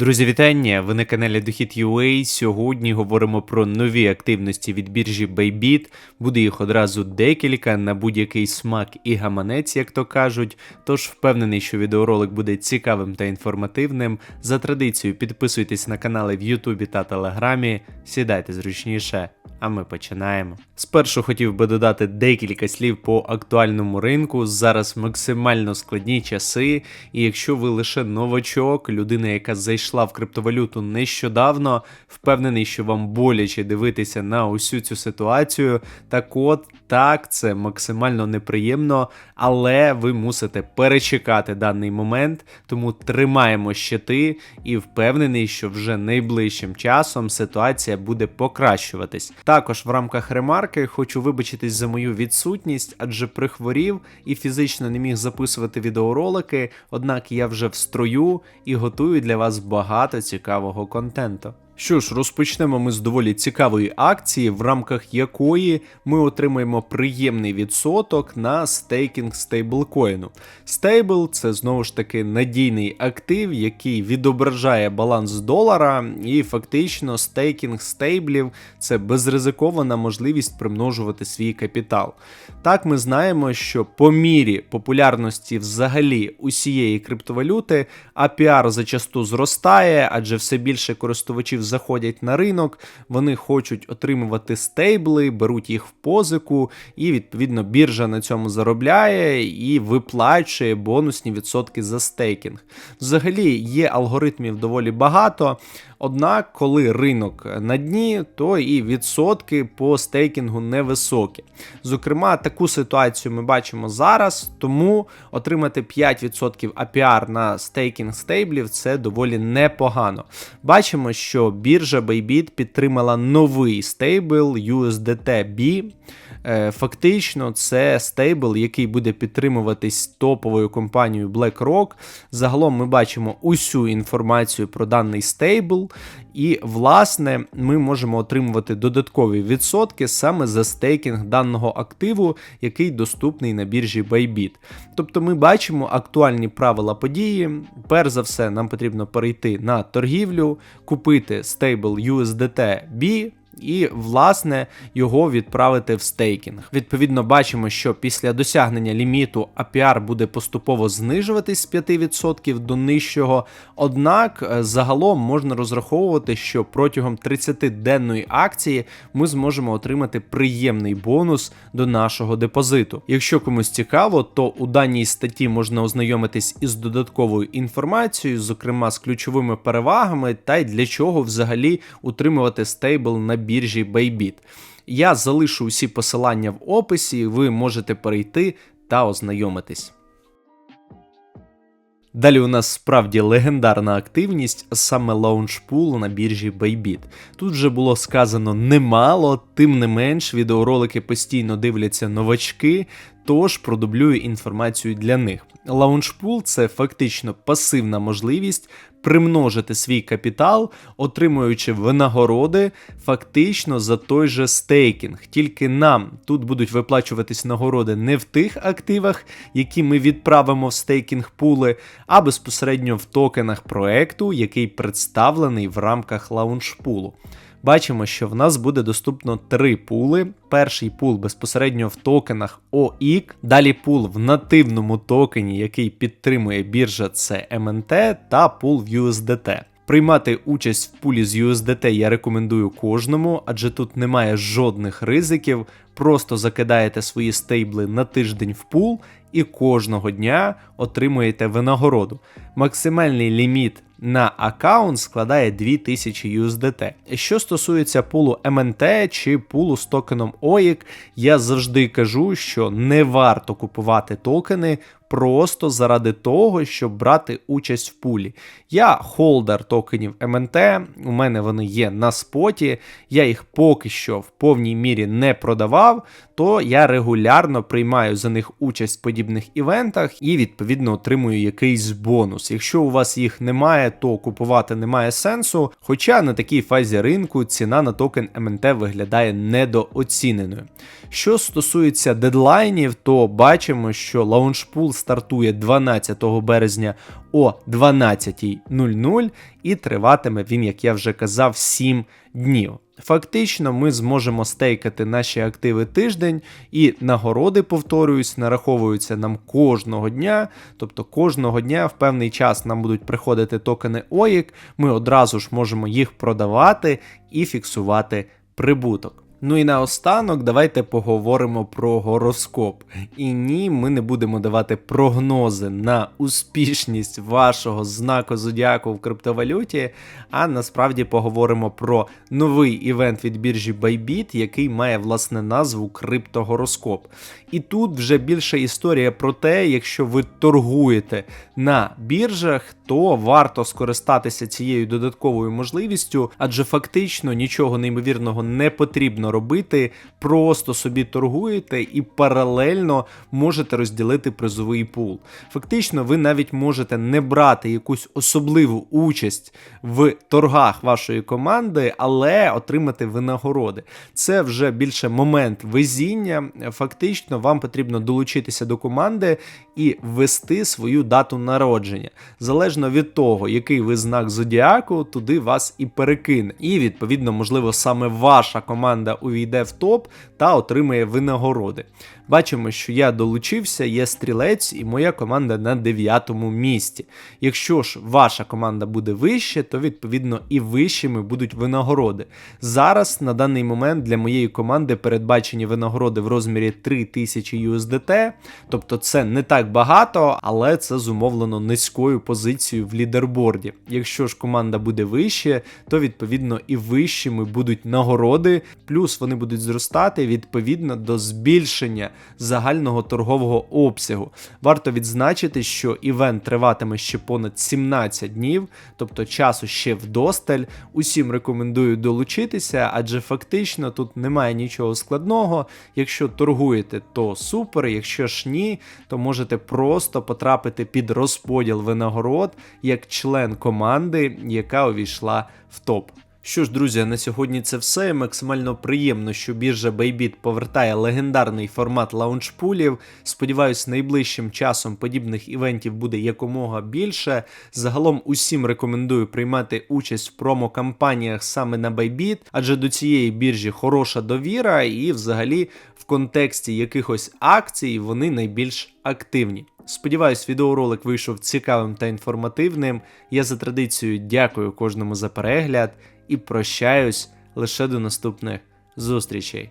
Друзі, вітання! Ви на каналі Дохід UA. Сьогодні говоримо про нові активності від біржі Bybit. Буде їх одразу декілька на будь-який смак і гаманець, як то кажуть. Тож впевнений, що відеоролик буде цікавим та інформативним. За традицією, підписуйтесь на канали в Ютубі та Телеграмі, сідайте зручніше. А ми починаємо. Спершу хотів би додати декілька слів по актуальному ринку. Зараз максимально складні часи, і якщо ви лише новачок, людина, яка зайшла в криптовалюту нещодавно, впевнений, що вам боляче дивитися на усю цю ситуацію. Так от, так, це максимально неприємно, але ви мусите перечекати даний момент, тому тримаємо щити і впевнений, що вже найближчим часом ситуація буде покращуватись. Також в рамках ремарки хочу вибачитись за мою відсутність, адже прихворів і фізично не міг записувати відеоролики, однак я вже в строю і готую для вас багато цікавого контенту. Що ж, розпочнемо ми з доволі цікавої акції, в рамках якої ми отримаємо приємний відсоток на стейкінг стейблкоїну. Стейбл це знову ж таки надійний актив, який відображає баланс долара, і фактично стейкінг стейблів це безризикована можливість примножувати свій капітал. Так, ми знаємо, що по мірі популярності взагалі усієї криптовалюти APR зачасту зростає, адже все більше користувачів заходять на ринок, вони хочуть отримувати стейбли, беруть їх в позику, і відповідно біржа на цьому заробляє і виплачує бонусні відсотки за стейкінг. Взагалі є алгоритмів доволі багато. Однак, коли ринок на дні, то і відсотки по стейкінгу невисокі. Зокрема, таку ситуацію ми бачимо зараз, тому отримати 5% APR на стейкінг стейблів це доволі непогано. Бачимо, що біржа Bybit підтримала новий стейбл USDT-B. Е, фактично, це стейбл, який буде підтримуватись топовою компанією BlackRock. Загалом ми бачимо усю інформацію про даний стейбл, і, власне, ми можемо отримувати додаткові відсотки саме за стейкінг даного активу, який доступний на біржі Bybit. Тобто ми бачимо актуальні правила події. Перш за все, нам потрібно перейти на торгівлю, купити стейбл USDT-B і, власне, його відправити в стейкінг. Відповідно, бачимо, що після досягнення ліміту APR буде поступово знижуватись з 5% до нижчого. Однак, е, загалом можна розраховувати, що протягом 30-денної акції ми зможемо отримати приємний бонус до нашого депозиту. Якщо комусь цікаво, то у даній статті можна ознайомитись із додатковою інформацією, зокрема з ключовими перевагами, та й для чого взагалі утримувати стейбл на біржі Bybit. Я залишу усі посилання в описі, ви можете перейти та ознайомитись. Далі у нас справді легендарна активність, саме лаунчпул на біржі Bybit. Тут вже було сказано немало, тим не менш, відеоролики постійно дивляться новачки, тож продублюю інформацію для них. Лаунчпул це фактично пасивна можливість примножити свій капітал, отримуючи винагороди фактично за той же стейкінг. Тільки нам тут будуть виплачуватись нагороди не в тих активах, які ми відправимо в стейкінг пули, а безпосередньо в токенах проекту, який представлений в рамках лаунчпулу бачимо, що в нас буде доступно три пули. Перший пул безпосередньо в токенах OIC, далі пул в нативному токені, який підтримує біржа це MNT, та пул в USDT. Приймати участь в пулі з USDT я рекомендую кожному, адже тут немає жодних ризиків. Просто закидаєте свої стейбли на тиждень в пул і кожного дня отримуєте винагороду. Максимальний ліміт на аккаунт складає 2000 USDT. Що стосується пулу MNT чи пулу з токеном OIC, я завжди кажу, що не варто купувати токени просто заради того, щоб брати участь в пулі. Я холдер токенів МНТ, у мене вони є на споті, я їх поки що в повній мірі не продавав, то я регулярно приймаю за них участь в подібних івентах і, відповідно, отримую якийсь бонус. Якщо у вас їх немає, то купувати немає сенсу. Хоча на такій фазі ринку ціна на токен МНТ виглядає недооціненою. Що стосується дедлайнів, то бачимо, що лаунчпул стартує 12 березня о 12.00 і триватиме він, як я вже казав, 7 днів. Фактично, ми зможемо стейкати наші активи тиждень, і нагороди, повторююсь, нараховуються нам кожного дня. Тобто кожного дня в певний час нам будуть приходити токени OIC, ми одразу ж можемо їх продавати і фіксувати прибуток. Ну і наостанок давайте поговоримо про гороскоп. І ні, ми не будемо давати прогнози на успішність вашого знаку зодіаку в криптовалюті, а насправді поговоримо про новий івент від біржі Bybit, який має власне назву криптогороскоп. І тут вже більша історія про те, якщо ви торгуєте на біржах, то варто скористатися цією додатковою можливістю, адже фактично нічого неймовірного не потрібно робити, просто собі торгуєте і паралельно можете розділити призовий пул. Фактично, ви навіть можете не брати якусь особливу участь в торгах вашої команди, але отримати винагороди. Це вже більше момент везіння. Фактично, вам потрібно долучитися до команди і ввести свою дату народження. Залежно від того, який ви знак зодіаку, туди вас і перекине. І відповідно, можливо, саме ваша команда увійде в топ та отримає винагороди. Бачимо, що я долучився, є стрілець, і моя команда на 9 місці. Якщо ж ваша команда буде вище, то відповідно і вищими будуть винагороди. Зараз на даний момент для моєї команди передбачені винагороди в розмірі 3000 USDT, тобто це не так багато, але це зумовлено низькою позицією в лідерборді. Якщо ж команда буде вище, то відповідно і вищими будуть нагороди, плюс вони будуть зростати відповідно до збільшення загального торгового обсягу. Варто відзначити, що івент триватиме ще понад 17 днів, тобто часу ще вдосталь. Усім рекомендую долучитися, адже фактично тут немає нічого складного. Якщо торгуєте, то супер. Якщо ж ні, то можете просто потрапити під розподіл винагород як член команди, яка увійшла в топ. Що ж, друзі, на сьогодні це все. Максимально приємно, що біржа Bybit повертає легендарний формат лаунчпулів. Сподіваюсь, найближчим часом подібних івентів буде якомога більше. Загалом усім рекомендую приймати участь в промо-кампаніях саме на Bybit, адже до цієї біржі хороша довіра, і взагалі в контексті якихось акцій вони найбільш активні. Сподіваюсь, відеоролик вийшов цікавим та інформативним. Я за традицією дякую кожному за перегляд і прощаюсь лише до наступних зустрічей.